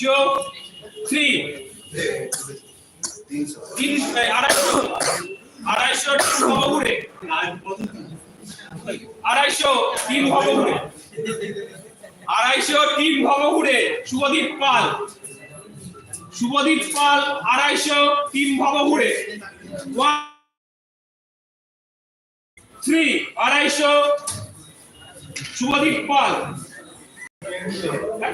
যোগ থ্রি আড়াইশো আড়াইশো ভবঘুরে আড়াইশো তিন ভবঘুরে আড়াইশো তিন ভবঘুরে শুভদীপ পাল। শুভদীপ পাল, আড়াইশো তিন ভবঘুরে ওয়ান থ্রি আড়াইশো, শুভদীপ পাল। এক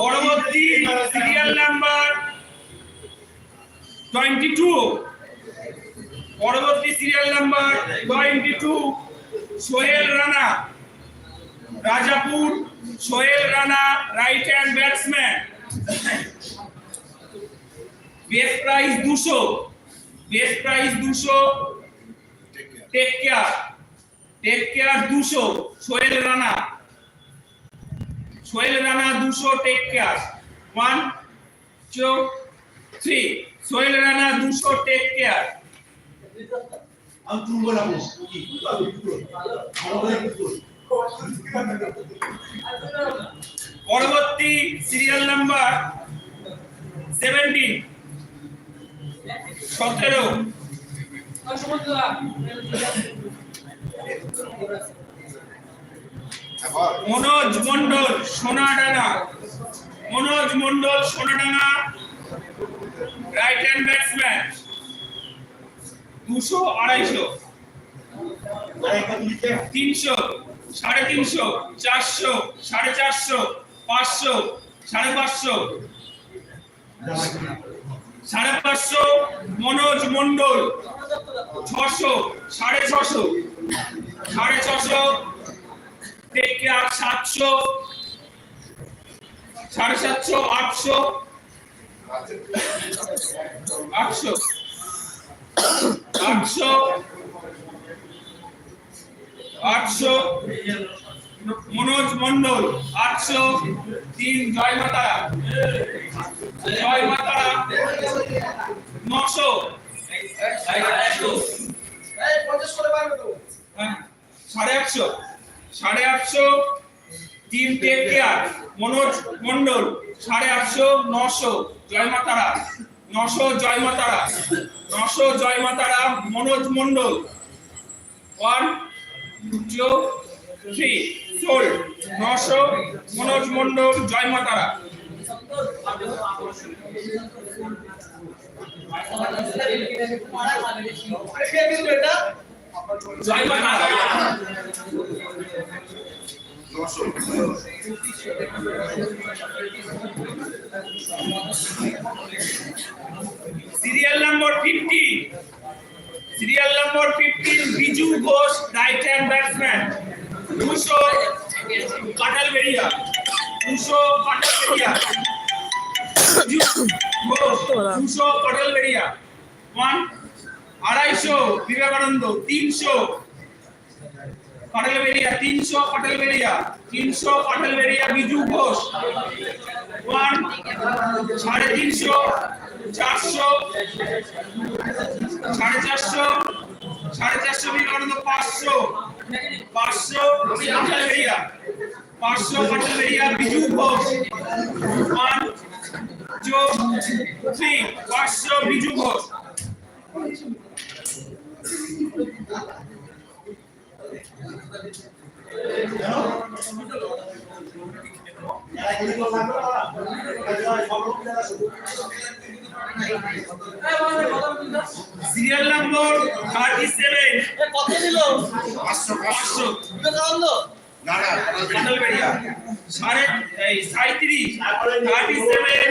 পরবর্তী সিরিয়াল নাম্বার 22 পরবর্তী serial number 22 Sohel Rana, Rajapur, Sohel Rana right hand batsman base price 200 base price 200 take care take care দুশো। সোহেল রানা। সোহেল রানা দুশো take care one two three Sohel Rana দুশো টেক কেয়ার আমি পরবর্তী serial number seventeen সতেরো। মনোজ মন্ডল সোনাডাঙ্গা মনোজ মন্ডল সোনা Sonadanga right hand batsman দুশো আড়াইশো। তিনশো, সাড়ে তিনশো, চারশো, সাড়ে চারশো, পাঁচশো, সাড়ে পাঁচশো। সাড়ে পাঁচশো, মনোজ মন্ডল ছশো, সাড়ে ছশো সাড়ে ছশো থেকে আর সাতশো, সাড়ে সাতশো, আটশো আটশো আটশো আটশো মনোজ মন্ডল আটশো তিন জয় মাতারা জয় মাতারা নশো। হ্যাঁ, সাড়ে আটশো। সাড়ে আটশো তিন টেক মনোজ মন্ডল সাড়ে আটশো নশো। জয় মাতারা। নশো জয় মাতারা। নশো জয় মাতারা Manoj Mondal one two three Manoj serial number fifty serial number fifteen Biju Ghosh right hand batsman. দুশো কাটাল বেরিয়া দুশো কাটাল বেরিয়া দুশো কাটাল বেরিয়া ওয়ান আড়াইশো, বিবেকানন্দ, তিনশো পাটেল বেরিয়া তিনশো পাটেল বেরিয়া তিনশো পাটেল বেরিয়া বিজু ঘোষ। ওয়ান সাড়ে তিনশো, চারশো, সাড়ে চারশো সাড়ে চারশো, বিবেকানন্দ পাঁচশো। পাঁচশো পাঁচশো Biju Ghosh one two three পাঁচশো Biju Ghosh serial number thirty seven কত দিল? পাঁচশো পাঁচশো। বিবেকানন্দ সাড়ে এই সাঁইত্রিশ thirty seven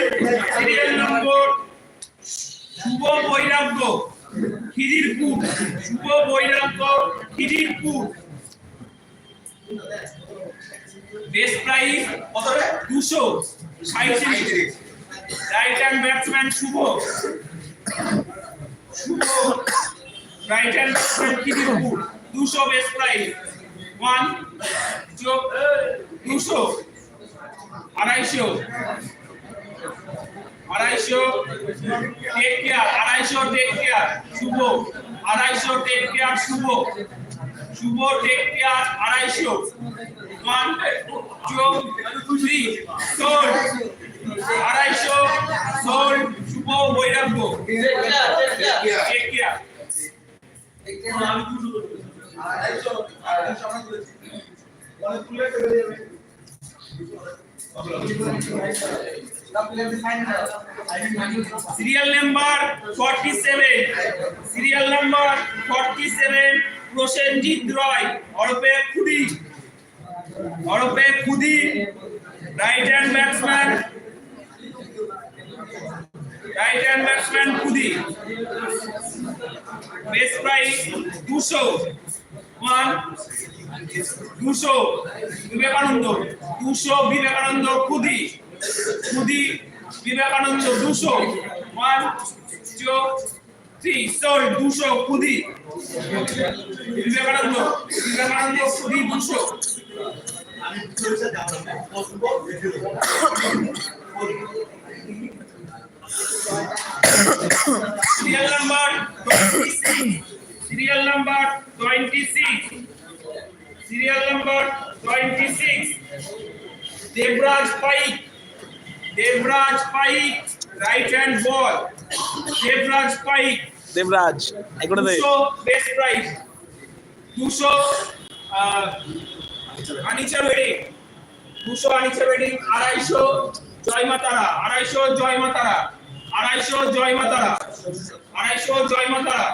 serial number Shubho Bairagya Khidirpur. Shubho বৈরাগ্য খিদিরপুর। বেস্ট প্রাইস কত দুশো সাঁইত্রিশ। Right hand batsman Shubho. Shubho. Right hand batsman Khidirpur দুশো বেস্ট প্রাইস ওয়ান যোগ দুশো আড়াইশো আড়াইশো টেক কেয়ার আড়াইশো টেক কেয়ার শুভ আড়াইশো take care Shubho Shubho take care আড়াইশো। Serial number 47 serial number 47 Prasenjit Roy ওরফে খুদি ওরফে Khudi right hand batsman right hand batsman Khudi. Base price 200 one দুশো। বিবেকানন্দ দুশো বিবেকানন্দ খুদি। খুদি, বিবেকানন্দ দুশো। ওয়ান টু থ্রি সোল দুশো খুদি। বিবেকানন্দ বিবেকানন্দ খুদি দুশো। Serial number serial number twenty six serial number twenty six Debraj Paik Debraj Paik right hand ball Debraj Paik Debraj এগুলো দে base price দুশো আনিচা বেডিং দুশো আনিচা বেডিং আড়াইশো জয় মাতারা আড়াইশো জয় মাতারা আড়াইশো জয় মাতারা আড়াইশো জয় মাতারা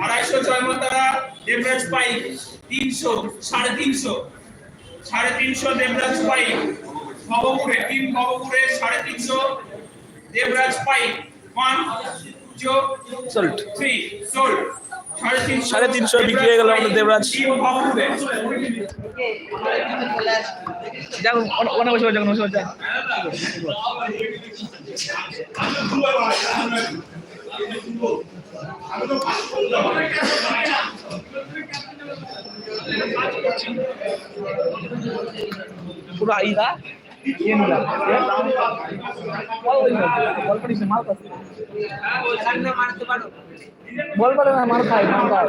আড়াইশো জয় মাতারা দেবরাজ পাইক তিনশো সাড়ে তিনশো সাড়ে তিনশো দেবরাজ পাইক ভবপুরে তিন ভবপুরে সাড়ে তিনশো দেবরাজ পাইক ওয়ান যোগ থ্রি সোল্ড সাড়ে তিনশো বিক্রি হয়ে গেল আমাদের দেবরাজ। অনেক বসে যখন বসে পুরো আইগা বলব না মার খাই মার খাই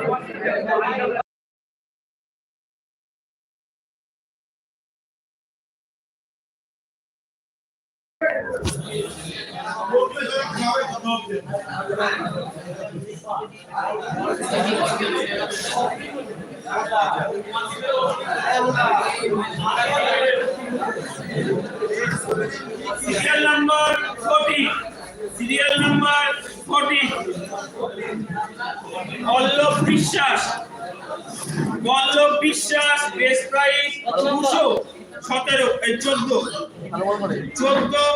সিরিয়াল নাম্বার 40 সিরিয়াল নাম্বার 40 অল্লভ বিশ্বাস। অল্লভ বিশ্বাস বেস প্রাইস 200 17 এই 14 14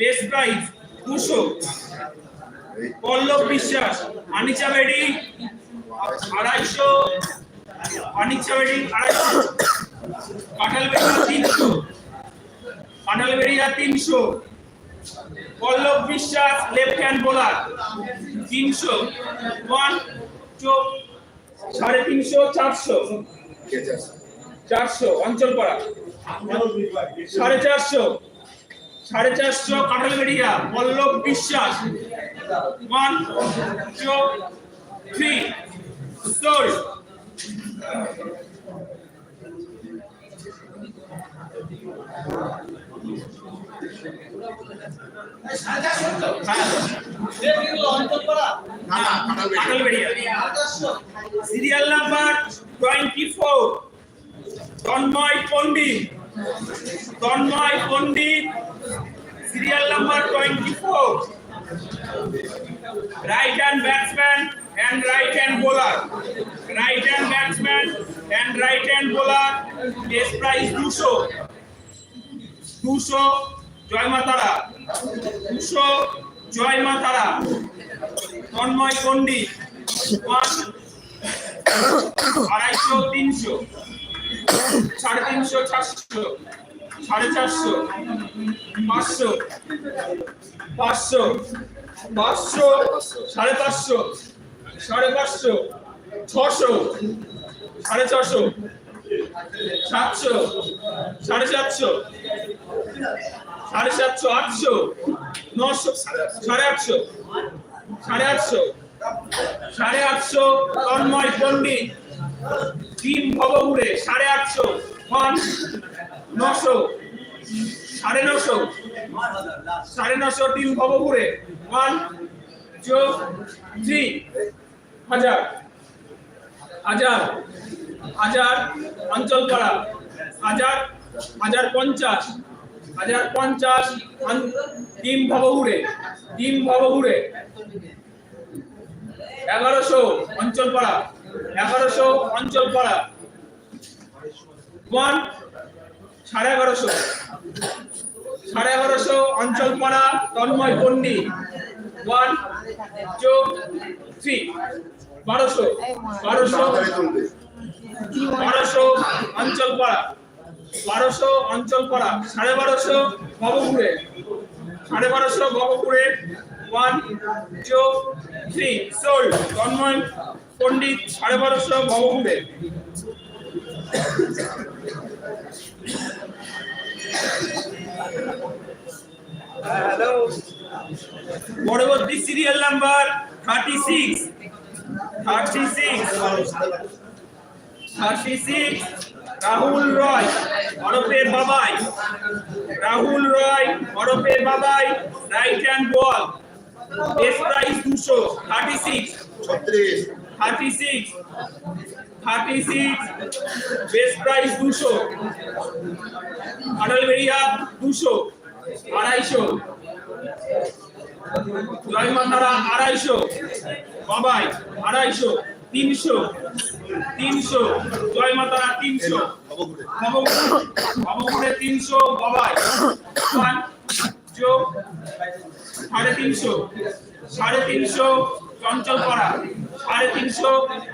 বেস প্রাইস 200 অল্লভ বিশ্বাস, আনিচা বেডি 250 অনিচ্ছা বেডি 250 কাঁঠাল বেডি 300 মান্ডল বেরিয়া তিনশো, Pallab Biswas left hand bowler তিনশো ওয়ান চোখ সাড়ে তিনশো, চারশো চারশো অঞ্চল অঞ্চলপাড়া, সাড়ে চারশো সাড়ে চারশো, Kanthalberia, Pallab Biswas one two three sold Thank you. Serial number twenty four Tanmoy Pandit. Tanmoy Pandit. Serial number twenty four right hand batsman and right hand bowler right hand batsman and right hand bowler best price দুশো। দুশো জয় মা তারা। দুশো, জয় মা তারা। তন্ময় পণ্ডিত আড়াইশো, তিনশো, সাড়ে তিনশো, চারশো, সাড়ে চারশো, পাঁচশো পাঁচশো পাঁচশো, সাড়ে পাঁচশো সাড়ে পাঁচশো, ছশো, সাড়ে ছশো, সাতশো, সাড়ে সাতশো সাড়ে সাতশো, আটশো, নশো, সাড়ে আটশো সাড়ে আটশো সাড়ে আটশো তন্ময় পণ্ডিত তিন ভবঘুরে, সাড়ে আটশো ওয়ান নশো, সাড়ে নশো সাড়ে নশো তিন ভবঘুরে ওয়ান টু থ্রি হাজার হাজার হাজার অঞ্চল পাড়া হাজার হাজার পঞ্চাশ হাজার পঞ্চাশ ডিম ভবঘুরে ডিম ভবঘুরে এগারোশো অঞ্চল পাড়া এগারোশো অঞ্চল পাড়া ওয়ান সাড়ে এগারোশো। সাড়ে এগারোশো Anchalpara Tanmoy Pandit one two three বারোশো। বারোশো বারোশো অঞ্চল পাড়া বারোশো অঞ্চল পাড়া সাড়ে বারোশো ভবপুরে। সাড়ে বারোশো ভবপুরে one two three sold Tanmoy Pandit, সাড়ে বারোশো ভবপুরে। পরবর্তী serial number thirty six thirty six thirty six Rahul Roy ওরফে বাবাই। রাহুল রয় ওরফে Babai right hand ball base price দুশো থার্টি সিক্স ছত্রিশ। Thirty six thirty six base price দুশো আডালবেরিয়া দুশো আড়াইশো। জয় মাতারা আড়াইশো বাবাই আড়াইশো। তিনশো তিনশো জয় মাতারা তিনশো বাবুপুরে তিনশো বাবাই সাড়ে তিনশো সাড়ে তিনশো চঞ্চল পাড়া সাড়ে তিনশো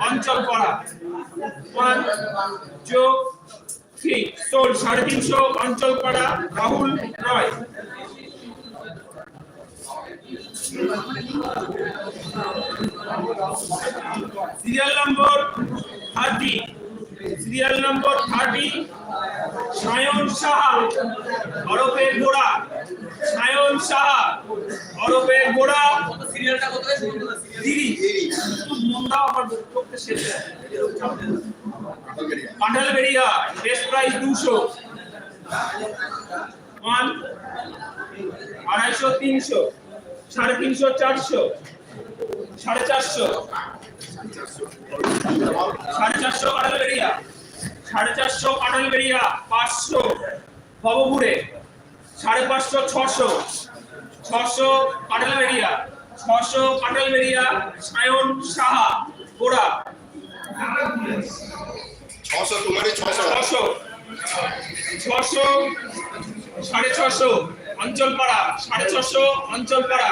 অঞ্চল পাড়া ওয়ান যোগ থ্রি, সোল, সাড়ে তিনশো Anchalpara Rahul Roy serial number thirty. Serial number thirty Sayan Saha ওরফে গোড়া। সায়ন সাহা ওরফে গোড়া। সিরিয়ালটা কোথায় দিদি মন দাও আমার বক্তব্য শেষ পান্ডাল বেরিয়া বেস্ট প্রাইস দুশো। ওয়ান আড়াইশো তিনশো সাড়ে তিনশো চারশো। সাড়ে চারশো। সাড়ে চারশো কাটাল বেরিয়া সাড়ে চারশো কাটাল বেরিয়া পাঁচশো ভবপুরে। সাড়ে পাঁচশো ছশো। ছশো কাটাল বেরিয়া ছশো কাটাল বেরিয়া সায়ন সাহা গোড়া। ছশো তোমারই ছশো। ছশো। ছশো সাড়ে ছশো অঞ্চল পাড়া সাড়ে ছশো অঞ্চল পাড়া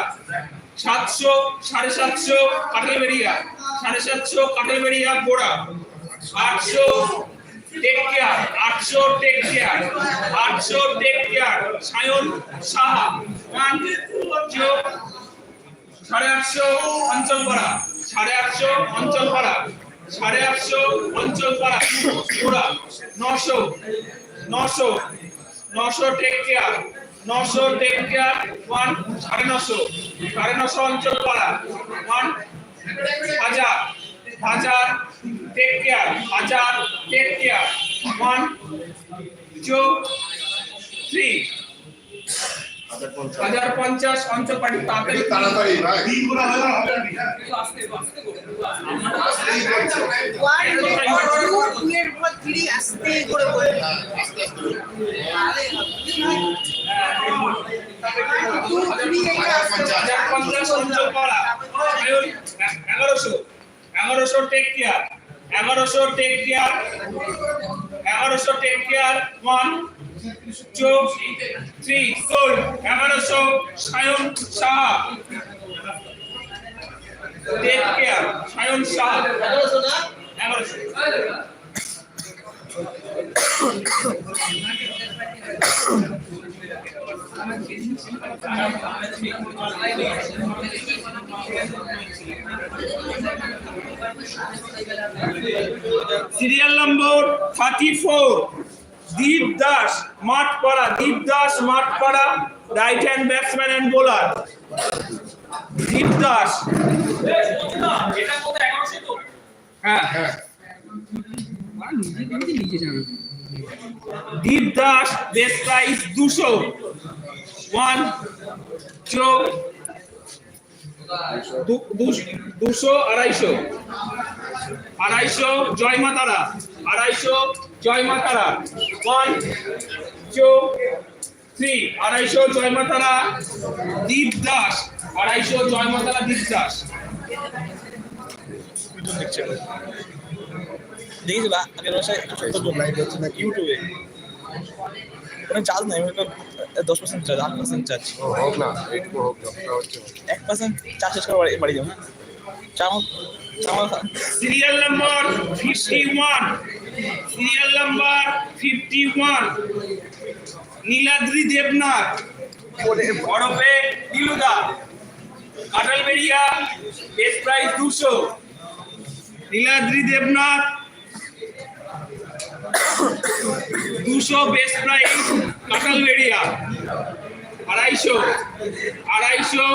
সাতশো, সাড়ে সাতশো কাটালবেড়িয়া সাড়ে সাতশো কাটালবেড়িয়া গোড়া আটশো টেক কেয়ার আটশো টেক আটশো টেক সায়ন সাহা সাড়ে আটশো অঞ্চল পাড়া সাড়ে আটশো অঞ্চল পাড়া সাড়ে আটশো অঞ্চল পাড়া নশো নশো নশো টেক নশো টেক ওয়ান সাড়ে নশো সাড়ে নশো অঞ্চল পাড়া ওয়ান হাজার হাজার টেক কেয়ার হাজার take care one two three হাজার পঞ্চাশ অঞ্চল পাড়ি তাড়াতাড়ি। তাড়াতাড়ি আসতে এগারোশো এগারোশো টেক কেয়ার এগারোশো টেক কেয়ার এগারোশো টেক কেয়ার ওয়ান চোখ থ্রি সোল এগারোশো Sayan Saha take serial number thirty four Deep Das Mathpara Deep Das Mathpara right hand batsman and bowler Deep Das. হ্যাঁ দাস বেস্ট প্রাইস দুশো। One চোখ দুশো আড়াইশো। আড়াইশো জয় মাতারা আড়াইশো জয় মাতারা ওয়ান টু থ্রি আড়াইশো জয় মাতারা দীপ দাস আড়াইশো জয় মাতারা দীপ দাস দেখেছি আগের বাসায় ইউটিউবে ওখানে চার্জ নাই ওখানে দশ পার্সেন্ট চার্জ আট পার্সেন্ট চার্জ হোক না। এক পার্সেন্ট চার্জ শেষ করে বাড়ি- যাব চামচ serial number fifty one serial number fifty one Niladri Debnath. ওরফে নীলুদা। কাটালবেড়িয়া বেস্ট প্রাইস দুশো। নীলাদ্রি দেবনাথ দুশো বেস্ট প্রাইস কাটালবেড়িয়া আড়াইশো আড়াইশো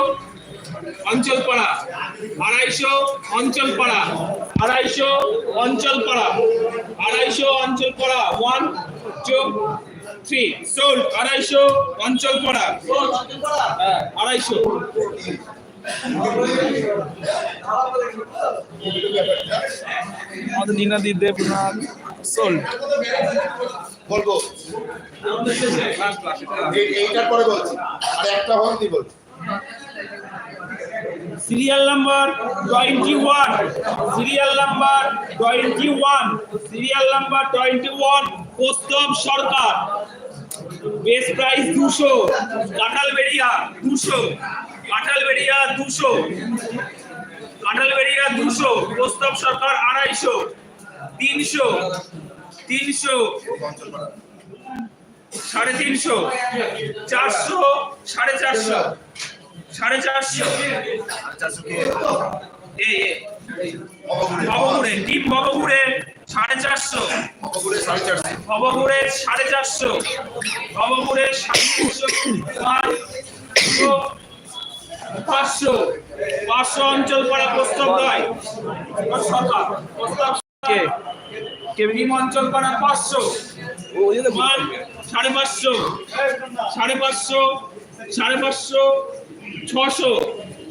অঞ্চলপাড়া আড়াইশো অঞ্চলপাড়া আড়াইশো অঞ্চলপাড়া আড়াইশো Anchalpara one two three sold আড়াইশো অঞ্চলপাড়া। আড়াইশো। আমাদের নীনাদি দেবনাথ সোল্ড বলব। এইটার পরে বলছি। আর একটা দি বলছি। Serial number twenty one serial number twenty one serial number twenty one Kaustav Sarkar. Best price দুশো। কাঁঠালবেড়িয়া দুশো। কাঁঠালবেড়িয়া দুশো। কাঁঠালবেড়িয়া দুশো। কৌস্তব সরকার আড়াইশো। তিনশো তিনশো, সাড়ে তিনশো, চারশো, সাড়ে চারশো সাড়ে চারশো। টিম ভবঘুরে সাড়ে চারশো। সাড়ে চারশো। সাড়ে তিনশো পাঁচশো পাঁচশো। অঞ্চল পাড়া প্রস্তাব সরকার প্রস্তাব কে? টিম অঞ্চল পাড়া পাঁচশো। মান সাড়ে পাঁচশো। সাড়ে পাঁচশো সাড়ে পাঁচশো ছশো।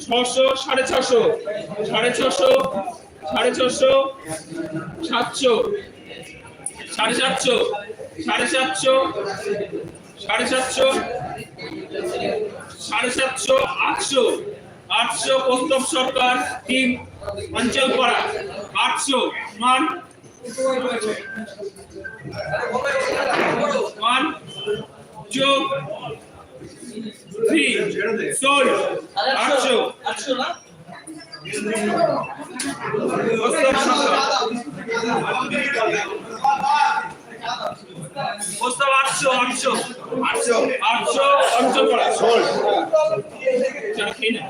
ছশো সাড়ে ছশো। সাড়ে ছশো সাড়ে ছশো সাতশো। সাড়ে সাতশো সাড়ে সাতশো সাড়ে সাতশো সাড়ে সাতশো আটশো। আটশো কৌস্তব সরকার টিম অঞ্চল পাড়া আটশো। মান ওয়ান। Two three. আটশো। প্রস্তাব আটশো আটশো। আটশো আটশো অঞ্চল খেয়ে নে।